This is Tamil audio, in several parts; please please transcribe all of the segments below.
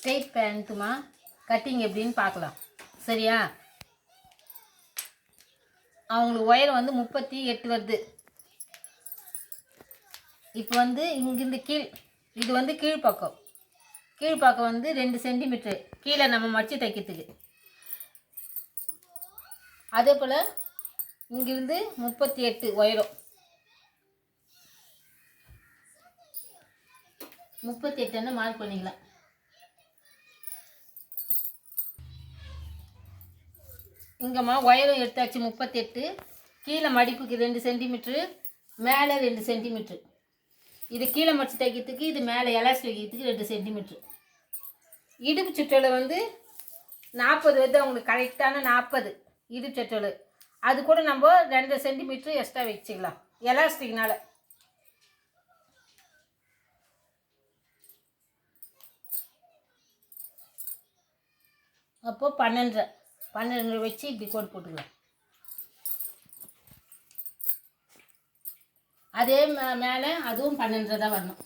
ஸ்ட்ரெயிட் பேண்ட்டுமா? கட்டிங் எப்படின்னு பார்க்கலாம். சரியா? அவங்களுக்கு ஒயர் வந்து முப்பத்தி எட்டு வருது. இப்போ வந்து இங்கிருந்து கீழ் இது வந்து கீழ்ப்பக்கம். கீழ்ப்பக்கம் வந்து ரெண்டு சென்டிமீட்ரு கீழே நம்ம மடிச்சு தைக்கிறதுக்கு. அதே போல் இங்கிருந்து முப்பத்தி எட்டு உயரம் முப்பத்தி எட்டுன்னு மார்க் பண்ணிக்கலாம். இங்கேம்மா உயரம் எடுத்தாச்சு முப்பத்தெட்டு. கீழே மடிப்புக்கு ரெண்டு சென்டிமீட்ரு மேலே ரெண்டு சென்டிமீட்ரு. இது கீழே மடிச்சு தைக்கிறதுக்கு இது மேலே எலாஸ்டி வைக்கிறதுக்கு ரெண்டு சென்டிமீட்ரு. இடுப்பு சுற்றளவு வந்து நாற்பது வந்து அவங்களுக்கு கரெக்டான நாற்பது இடுப்பு சுற்றளவு. அது கூட நம்ம ரெண்டு சென்டிமீட்ரு எக்ஸ்ட்ரா வச்சுக்கலாம். எலாஸ்டிக்னால். அப்போது பன்னெண்டரை. பன்னெண்டு வச்சு இப்படி கோடு போட்டுக்கலாம். அதே மே- மேலே அதுவும் பன்னெண்டு தான் வரணும்.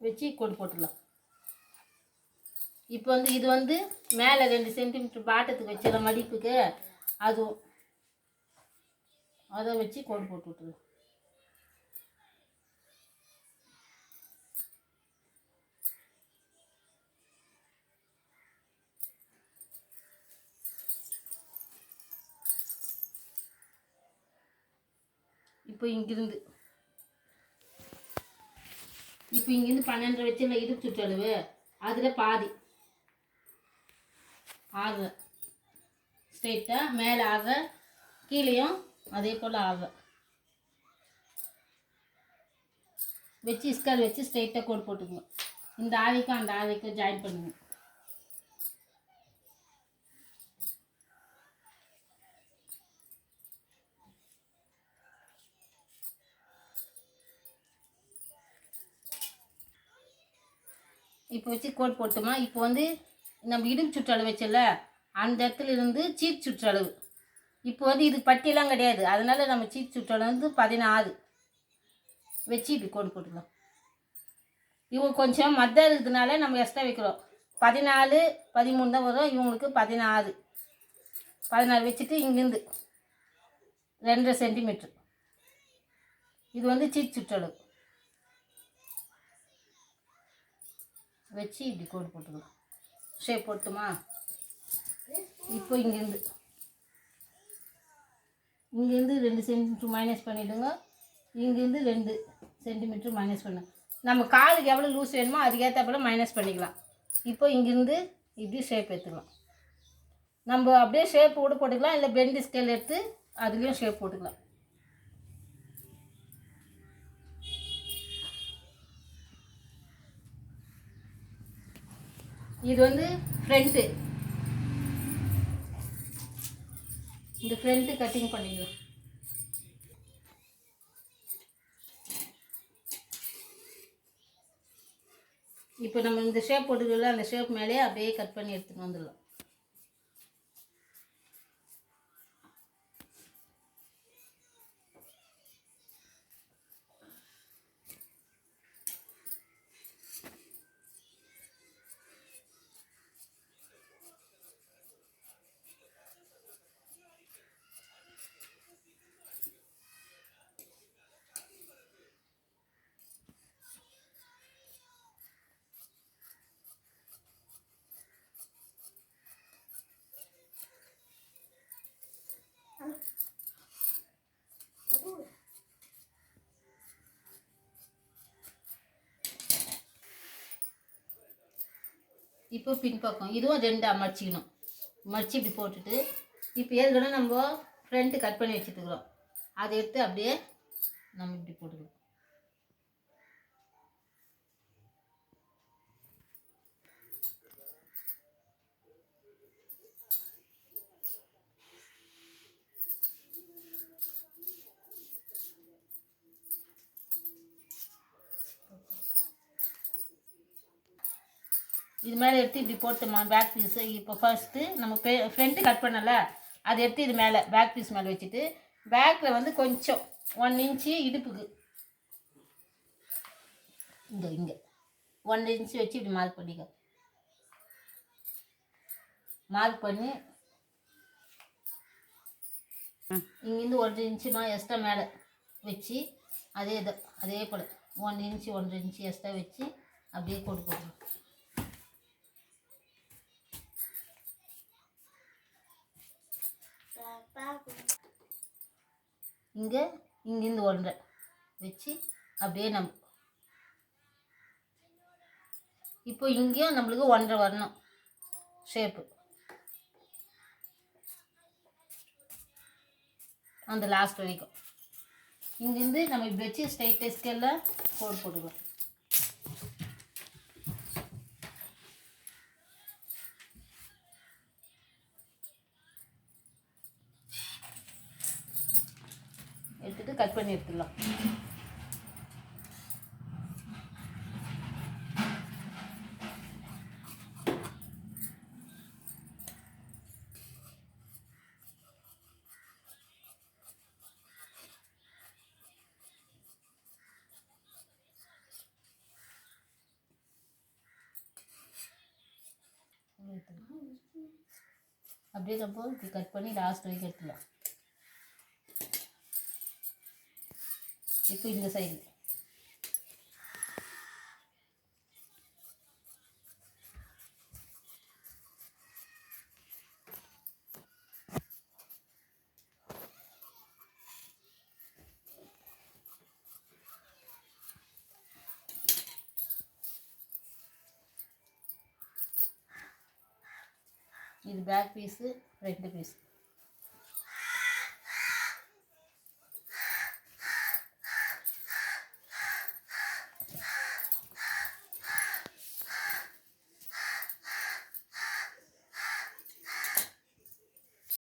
வச்சு கோடு போட்டுடலாம் இப்போ வந்து இது வந்து மேலே ரெண்டு சென்டிமீட்டர் பாட்டத்துக்கு வச்சிடலாம் மடிப்புக்கு அதுவும் அதை வச்சு கோடு போட்டு விட்டுருவோம் இப்போ இங்கிருந்து. இப்போ இங்கிருந்து பன்னெண்டரை வச்சுல இடுப்பு சுற்றளவு அதில் பாதி. ஆக. ஸ்ட்ரெயிட்டாக மேலே ஆக கீழேயும் அதே போல் ஆக. வச்சு ஸ்கேல் வச்சு ஸ்ட்ரெயிட்டாக கோடு போட்டுக்கணும் இந்த ஆவிக்கும் அந்த ஆவிக்கும் ஜாயின் பண்ணுங்க. இப்போ வச்சு கோட் போட்டுமா? இப்போ வந்து நம்ம இடும் சுற்றளவு வச்சல அந்த இடத்துல இருந்து சீட் சுற்றளவு. இப்போ வந்து இது பட்டியெல்லாம் கிடையாது. அதனால் நம்ம சீட் சுற்றளவு வந்து பதினாறு வச்சு இப்படி கோடு போட்டுக்கலாம். இவங்க கொஞ்சம் மத்த இருக்கிறதுனால நம்ம எக்ஸ்ட்ரா வைக்கிறோம். பதினாலு பதிமூணு தான் வரும். இவங்களுக்கு பதினாறு. பதினாறு வச்சுட்டு இங்கேருந்து ரெண்டரை சென்டிமீட்ரு இது வந்து சீட் சுற்றளவு. வச்சு இப்படி கோடு போட்டுக்கலாம் ஷேப் போட்டுமா? இப்போ இங்கேருந்து. இங்கேருந்து ரெண்டு சென்டிமீட்ரு மைனஸ் பண்ணிவிடுங்க இங்கேருந்து ரெண்டு சென்டிமீட்ரு மைனஸ் பண்ணு. நம்ம காலுக்கு எவ்வளோ லூஸ் வேணுமோ அதுக்கேற்றாப்புல மைனஸ் பண்ணிக்கலாம். இப்போ இங்கேருந்து இப்படி ஷேப் எடுத்துக்கலாம் நம்ம அப்படியே ஷேப் கூட போட்டுக்கலாம் இல்லை பெண்டு ஸ்கேல் எடுத்து அதுலேயும் ஷேப் போட்டுக்கலாம். இது வந்து ஃப்ரண்ட்டு இந்த ஃப்ரண்ட்டு கட்டிங் பண்ணிக்கலாம் இப்போ நம்ம இந்த ஷேப் போட்டுக்கல அந்த ஷேப் மேலேயே அப்படியே கட் பண்ணி எடுத்துகிட்டு வந்துடலாம். இப்போ பின்பக்கம். இதுவும் ரெண்டு மடிச்சிக்கணும். மடிச்சு இப்படி போட்டுட்டு இப்போ ஏற்கனவே நம்ம ஃப்ரண்ட்டு கட் பண்ணி வச்சுட்டுக்கிறோம் அதை எடுத்து அப்படியே நம்ம இப்படி போட்டுக்கணும். இது மேலே எடுத்து இப்படி போட்டுமா பேக் பீஸு இப்போ ஃபர்ஸ்ட்டு நம்ம ஃப்ரண்ட்டு கட் பண்ணல அதை எடுத்து இது மேலே பேக் பீஸ் மேலே வச்சுட்டு பேக்கில் வந்து கொஞ்சம் ஒன் இன்ச்சு இடுப்புக்கு. இங்கே இங்கே. ஒன் இன்ச்சு வச்சு இப்படி மார்க் பண்ணிக்க. மார்க் பண்ணி இங்கேருந்து ஒன்றரை இன்ச்சுமா எக்ஸ்ட்ரா மேலே வச்சு அதே இதை அதே போல். ஒன் இன்ச்சு ஒன்றரை இன்ச்சு எக்ஸ்ட்ரா வச்சு அப்படியே கொடுக்கணும் இங்கே இங்கேருந்து ஒன்றரை வச்சு அப்படியே நம்ம இப்போ இங்கேயும் நம்மளுக்கு ஒன்றரை வரணும். ஷேப்பு அந்த லாஸ்ட் வரைக்கும். இங்கேருந்து நம்ம இப்படி வச்சு ஸ்ட்ரைட் ஸ்கேலில் கோடு போட்டுக்கலாம். எடுத்துட்டு கட் பண்ணி எடுத்துடலாம் அப்படியே நம்ம இப்படி கட் பண்ணி லாஸ்ட் வரைக்கும் எடுத்துடலாம் இப்போ இந்த சைடு இது பேக் பீஸு ரெண்டு பீஸ்